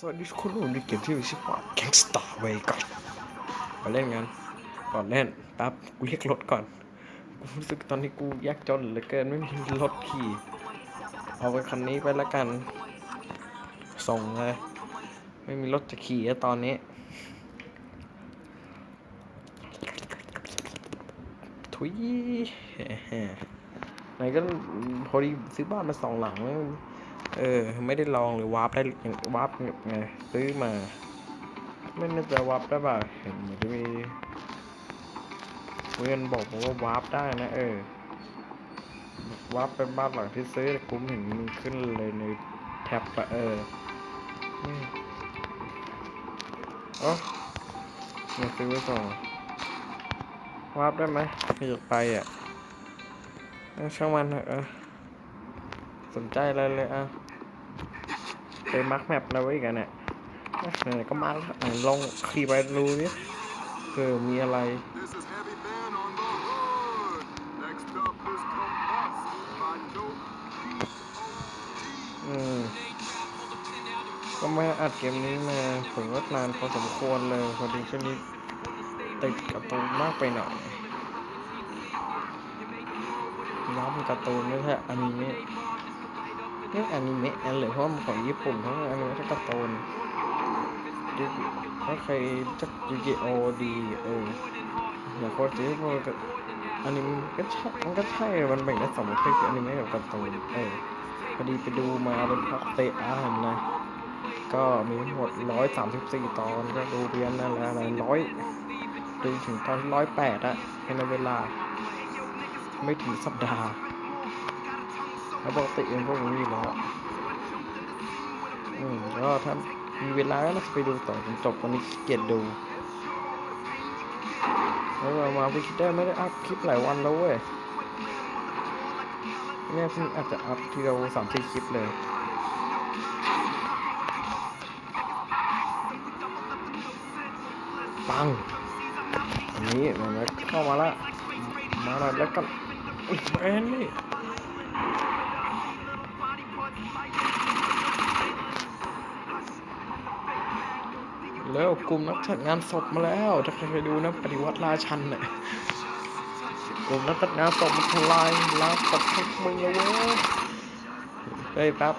สวัสดีทุกคนผมในเกมที่มีชื่อว่า Gangsta Vegas มาเล่นกันก่อนเล่นแป๊บกูเรียกรถก่อน กูรู้สึกตอนนี้กูยากจนเหลือเกินไม่มีรถขี่เอาไปคันนี้ไปละกัน ส่งเลย ไม่มีรถจะขี่แล้วตอนนี้ ทุยไหนก็พอดีซื้อบ้านมาสองหลังแล้ว เออ ไม่ได้ลองหรือวาร์ปได้วาร์ปไงซื้อมา ไม่น่าจะวาร์ปได้ป่ะเห็นเหมือนจะมีเพื่อนบอกผมว่าวาร์ปได้นะ เออวาร์ปเป็นบ้านหลังที่ซื้อแต่กูไม่เห็นมันขึ้นเลยในแท็บอะเอออืมเอ๋อมาซื้อไว้ส่งวาร์ปได้ไหมไม่อยากไปอะช่างมันเถอะเออสนใจอะไรเลยอะ ไปมาร์กแมปแล้วไว้กันเนี่ยไหนๆก็มาร์กแล้วไหนลองขี่ไปดูดิเผื่อมีอะไร This is Heavy Man on the hood. Next up is Combust by Dope. อืมก็ไม่อัดเกมนี้มาผมว่านานพอสมควรเลยพอดีช่วงนี้ติดการ์ตูนมากไปหน่อยย้ำการ์ตูนไม่ใช่อนิ เมะนี่อนิเมะอันเลยเพราะมันของญี่ปุ่นเพราะว่าอนิเมะถ้าการ์ตูนถ้าใครจักยูกิโอดีเอออย่างโคตรจีพวกอนิเมะก็ใช่มันก็ใช่มันแบ่งได้สองประเภทคืออนิเมะกับการ์ตูนเออพอดีไปดูมาเป็นพักเตอ่านนะก็มีหมดร้อยสามสิบสี่ตอนก็ดูเรียนนั่นแหละอะไรร้อยดูถึงตอนร้อยแปดอะภายในเวลา ไม่ถึงสัปดาห์ แล้วปกติเองพวกนี้อยู่แล้วอืมก็ถ้ามีเวลาก็น่าจะไปดูต่อจนจบวันนี้เกียจดูแล้วเรามาพิคิดได้ไม่ได้อัพคลิปหลายวันแล้วเว้ยเนี่ยเพิ่งอาจจะอัพทีเราสามสี่คลิปเลยปังอันนี้มันเข้ามาละมาแล้วแล้วก็อุ๊ยแมนนี่ แล้วกลุ่มนักจัดงานศพมาแล้ว ถ้าใครเคยดูนะปฏิวัติราชันเนี่ยกลุ่มนักจัดงานศพมันทลายล้างศพพวกมึงแล้วเว้ยเฮ้ยแป๊บ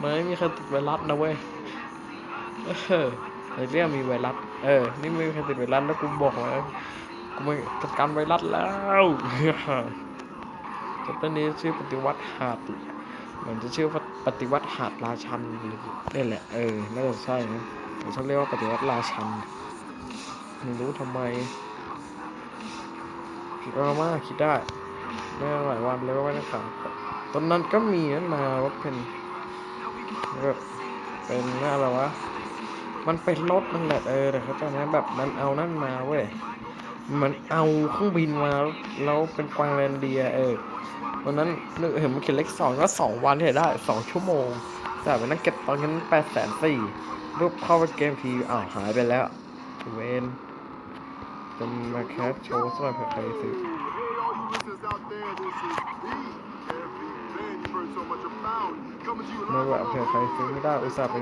มันไม่มีใครติดไวรัสนะเว้ยเออไอเรื่องมีไวรัสเออ นี่ไม่มีใครติดไวรัสแล้วกูบอกแล้วกูไม่จัดการไวรัสแล้วจะต้นนี้ชื่อปฏิวัติหาดเหมือนจะชื่อปฏิวัติหาดราชันนี่แหละ เออ น่าจะใช่นะ ชอบเรียกว่าปฏิวัติราชันไม่รู้ทำไมคิดว่ามาคิดได้ไม่หลายวันแล้วก็ไม่ได้ข่าวตอนนั้นก็มีนั่นมาว่าเป็นแบบเป็นน้าอะไรวะมันเป็นรถนั่นแหละเออแต่เขาจำได้แบบมันเอานั่นมาเว้ยมันเอาเครื่องบินมาแล้วเป็นกวางแรนเดียเออวันนั้นนึกเห็นมันเขียนเลขสองก็สองวันที่ได้สองชั่วโมงแต่ไปนั่งเก็บตอนนั้นแปดแสนสี่ รูปเข้าเกมทีอ้าวหายไปแล้วเวนจะมาแคปโชว์สำหรับใครซื้อ Hey, all this is out there. This is me, Heavy Man. You heard so much about. Coming to you ไม่ live ว่าเผื่อใครซื้อไม่ได้อุตส่าห์ไป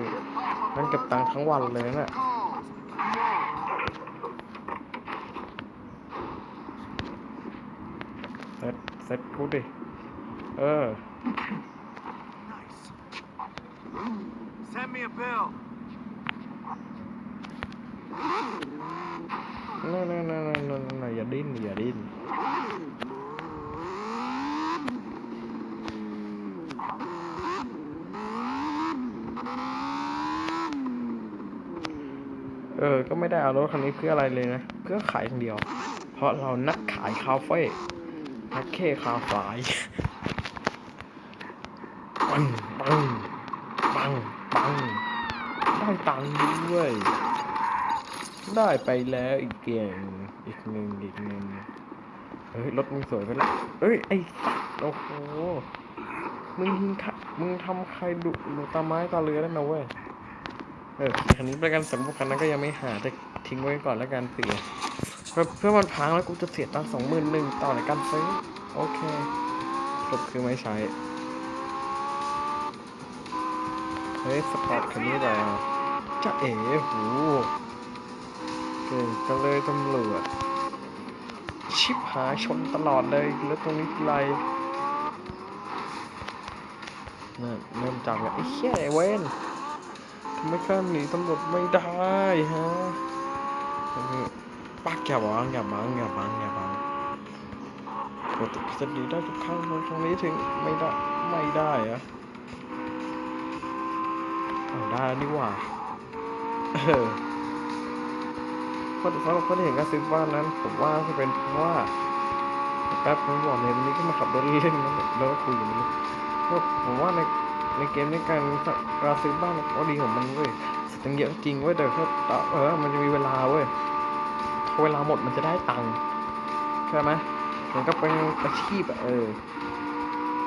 นั่งเก็บตังค์ทั้งวันเลยนะเซ็ตเซ็ตกูดิ เออ Send me a bill. นั่นนั่นนั่นนั่นนั่นอย่าดิ้นอย่าดิ้นเออ ก็ไม่ได้เอารถคันนี้เพื่ออะไรเลยนะ เพื่อขายอย่างเดียว เพราะเรานักขายคาเฟ่นักเคคาฝายปังปังปังปังได้ตังค์ด้วย ได้ไปแล้วอีกเกียงอีกหนึ่งอีกหนึ่งเฮ้ย รถมึงสวยไปล้วเอ้ย ไอ้สัสโอ้โห มึงทำมึงทำใครดุดุตาไม้ตาเรือได้นะเว้ย เออคันนี้ประกันสำหรับคันนั้นก็ยังไม่หาแต่ทิ้งไว้ก่อนแล้วกันเผื่อเพื่อเพื่อมันพังแล้วกูจะเสียตังสองหมื่นหนึ่งต่อในการซื้อ โอเคสรุปคือไม่ใช้ เฮ้ย สปอร์ตคันนี้แล้วจะเอ๋หู เก่งจังเลยตำรวจ ชิบหายชนตลอดเลยแล้วตรงนี้ทีไรนั่นเริ่มจากแล้วไอ้เหี้ยไอเว้นทำไมข้ามหนีตำรวจไม่ได้ฮะปักอย่าบังอย่าบังอย่าบังอย่าบังปกติจะดีได้ทุกครั้งตรงนี้ถึงไม่ได้ไม่ได้อะได้นี่หว่าเออ คนสำหรับคนที่เห็นการซื้อบ้านนั้น ผมว่าจะเป็นเพราะว่าแป๊บผมบอกเลยวันนี้ก็มาขับรถเล่นนะแล้วก็คุยกันนี้ก็ผมว่าในในเกมในการการซื้อบ้านก็ดีของมันเว้ยตั้งเยอะจริงเว้ยแต่ก็ต่อเออมันจะมีเวลาเว้ยพอเวลาหมดมันจะได้ตังค์ใช่ไหมมันก็เป็นอาชีพอะเออ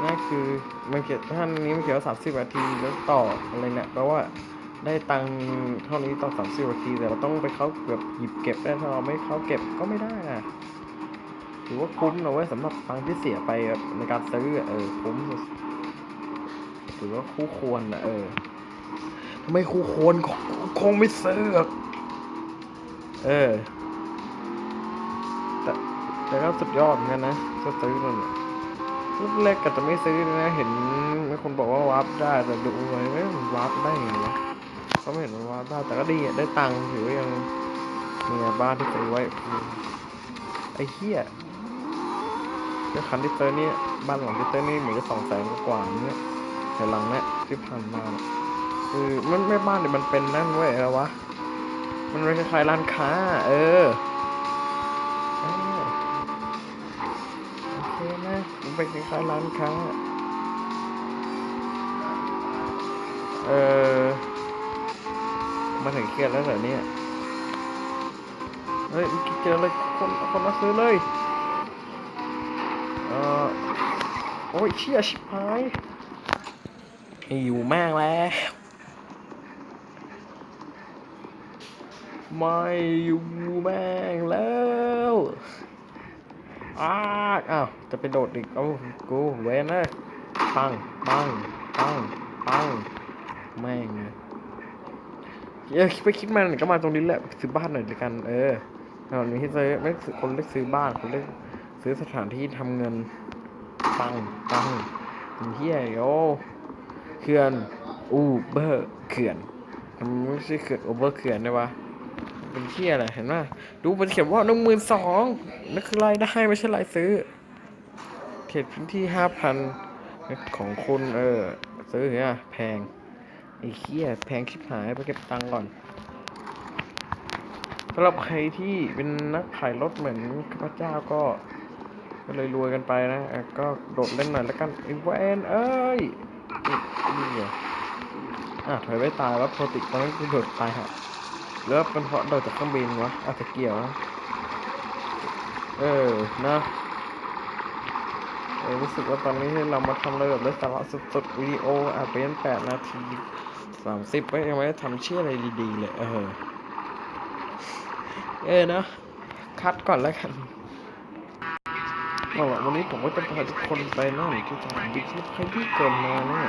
นั่นคือมันเขียนท่านนี้มันเขียนว่าสามสิบนาทีแล้วต่ออะไรเนี่ยแปลว่า ได้ตังเท่านี้ต่อสามสิบนาทีแต่เราต้องไปเข้าแบบหยิบเก็บได้ถ้าเราไม่เข้าเก็บก็ไม่ได้นะถือว่าคุ้มนะเว้ยสำหรับตังที่เสียไปในการซื้อเออคุ้มถือว่าคู่ควรนะเออไม่คู่ควรคงไม่ซื้อเออแต่แต่ก็สุดยอดเหมือนกันนะจะซื้อมันลูกเล็กก็จะไม่ซื้อนะเห็นมีคนบอกว่าวาร์ปได้แต่ดูไว้ไม่มันวาร์ปได้ไงวะ เขาไม่เห็นมันวาได้แต่ก็ดีได้ตังค์ถือว่ายังมีบ้านที่ซื้อไว้ ไอ้เหี้ยเจ้าคันที่เตอร์นี่บ้านหลังที่เตอร์นี่เหมือนจะสองแสนกว่าเนี่ยแต่หลังเนี่ยที่ผ่านมาคือมันไม่บ้านเดี๋ยมันเป็นนั่นเว้ยอะไรวะมันเป็นคล้ายร้านค้า เออโอเคนะมันเป็นคล้ายร้านค้า เออ มาถึงเครียดแล้วเหรอเนี่ย เฮ้ยเมื่อกี้เจอเลยคนคนมาซื้อเลย เออโอ้ยเชี่ยชิบหายอยู่แม่งแล้ว ไม่อยู่แม่งแล้วอ้าอ้าวจะไปโดดอีก เอ้ากูเวนเลยปังปังปังปังแม่ง เลยเออคิดไปคิดมาหน่อยก็มาตรงนี้แหละซื้อบ้านหน่อยดีกัน เออตอนนี้ที่ซื้อไม่ซื้อคนเลือกซื้อบ้านคนเลือกซื้อสถานที่ทำเงินปังปังเป็นเฮียโยเขื่อนอูเบอร์เขื่อนมันไม่ใช่เขื่อนโอเวอร์เขื่อนได้ปะเป็นเที่ยอะไรเห็นไหมดูมันเขียนว่าหนึ่งหมื่นสองนั่นคือรายได้ไม่ใช่รายซื้อเขตพื้นที่ห้าพันของคุณเออซื้อเนี่ยแพง ไอ้เคี้ยแพงชิบหายไปเก็บตังค์ก่อนสำหรับใครที่เป็นนักขายรถเหมือนข้าพเจ้าก็ก็เลยรวยกันไปนะก็โดดเล่นหน่อยแล้วกันไอ้แวนเอ้ยนี่นี่ไงอะถอยไม่ตายแล้วโปรติกตอนนั้นกูโดดตายฮะหรือว่าเป็นเพราะโดดจากเครื่องบินวะอาจจะเกี่ยวนะเออนะเออรู้สึกว่าตอนนี้เรามาทำอะไรแบบไร้สาระสุดๆวิดีโออะเป็นแปดนาที สามสิบก็ยังไม่ได้ทำเชื่ออะไรดีๆเลย เออ เออนาะคัดก่อนแล้วกันเอาละวันนี้ผมก็จะพาทุกคนไปนั่นที่สถานที่ที่ใครที่เกินมาเนี่ย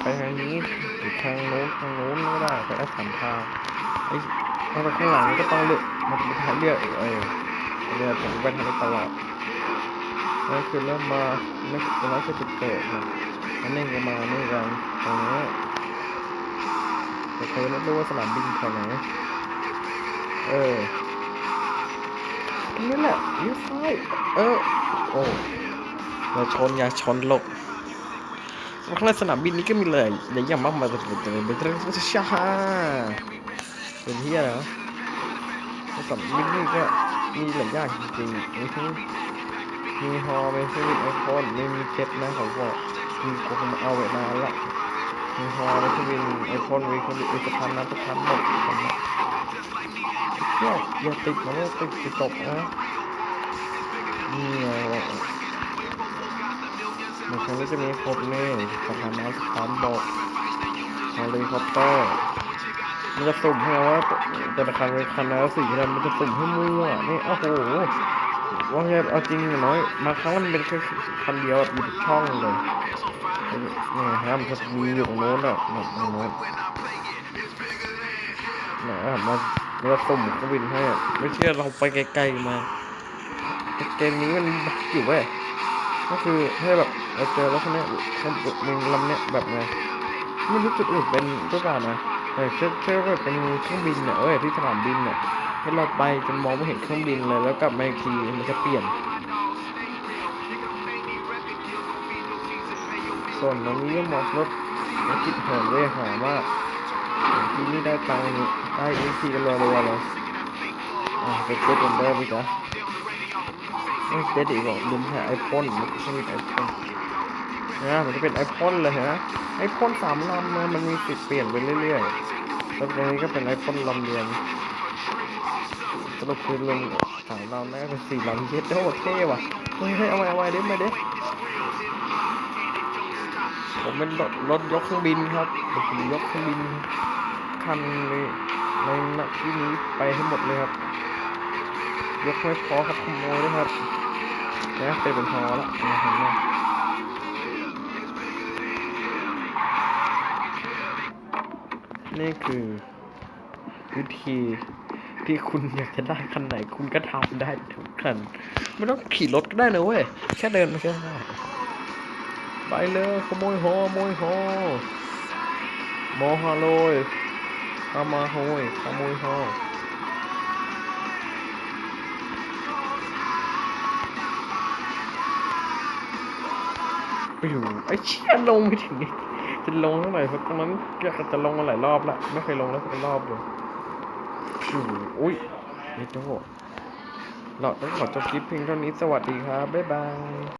ไปทางนี้หรือทางโน้นทางโน้นก็ได้ไปได้สามทางไอ้เอาไปข้างหลังก็ต้องเลือกมันเป็นทางเลือกเออเลือกผมไปทางนี้ตลอดนั่นคือเริ่มมาไม่ตรงนั้นคือจุดเกิดนะอันนี้ก็มานี่กันตรงนี้ แต่เคยไม่รู้ว่าสนามบินแถวไหนเออตรงนี้แหละเลี้วซ้ายเออ โอ้อย่าชนอย่าชนหลบข้างในสนามบินนี้ก็มีเลยหลายอย่างมากมายเลยเป็นเป็นเรื่องชาเป็นที่อะไรวะสำมิกนี่ก็มีหลายอย่างจริงๆมีทั้งมีฮอลมีสวิตไอโฟนมีมีเจ็ตนะเขาบอกมีกูคงเอาไว้นานละ มีฮอลมีสวิตไอโฟนมีคนมีสะพานน้ำสะพานหมดคนละเที่ยอย่าติดนะว่าติดติดตกนะนี่ไงมันคงจะมีครบนี่สะพานน้ำสะพานบกเฮลิคอปเตอร์มันจะสุ่มให้ว่าแต่ละคันเป็นคันแล้วสีอะไรมันจะสุ่มให้มั่วนี่โอ้โห ว่าไงเอาจริงอย่างน้อยบาครั้งมันเป็นแค่คันเดียวแบบอยู่ช่องเลยนี่ฮะมันจะมีอยู่ตรงโน้นอะตรงโน้นนะมาเราส่งเครื่องบินให้อะไม่เชื่อเราไปไกลๆมาเกมนี้มันอยู่เว้ยก็คือให้แบบเราเจอแล้วคนนี้คนมึงลำเนี้ยแบบไงไม่รู้จุดอื่นเป็นหรือเปลานะแต่เชื่อเชื่อว่าเป็นเครื่องบินเนี่ยเอ้ยที่สนามบินเนี่ย ให้เราไปจนมองไม่เห็นเครื่องบินเลย แล้วกลับมาอีกทีมันจะเปลี่ยนส่วนตรงนี้ก็มองรถรถจิตเหินเว้ยหามากทีนี้ได้ตังค์ได้อีกทีกันรัวๆเลยอะไปเจ็ดกันเดิมอีกเหรอไม่เจ็ดอีกหรอกลืมแค่ไอพ่นมันไม่มีไอพ่นนะมันจะเป็นไอพ่นเลยฮะไอพ่นสามลำนะมันมีสิทธิ์เปลี่ยนไปเรื่อยๆแล้วตรงนี้ก็เป็นไอพ่นลำเดียว สรุปคือลงสามลำแม่เป็นสี่ลำเย็ดโอ้เท่ว่ะเฮ้ยเฮ้ยเอาไว้เอาไว้เด้มาเด้ผมเป็นรถรถยกเครื่องบินครับเดี๋ยวผมยกเครื่องบินคันนี้ในนักที่นี้ไปให้หมดเลยครับ ยกไม่พอครับขโมยด้วยครับนะเป็นเป็นพอละนะเห็นไหมนี่คือวิธี ที่คุณอยากจะได้คันไหนคุณก็ทำได้ทุกคัน ไม่ต้องขี่รถก็ได้นะเว้ย แค่เดินมาแค่ได้ ไปเลยขโมยหอขโมยหอมอฮาโลยขามาโหยขโมยหอไปอยู่ไอ้เชี่ยลงไม่ถึงนี่จะลงเท่าไหร่เพราะตรงนั้นอยากจะลงมาหลายรอบละไม่เคยลงแล้วสักรอบเลย อุ้ยนี่โตเราต้องขอจบคลิปเพียงเท่านี้ สวัสดีครับ บ๊ายบาย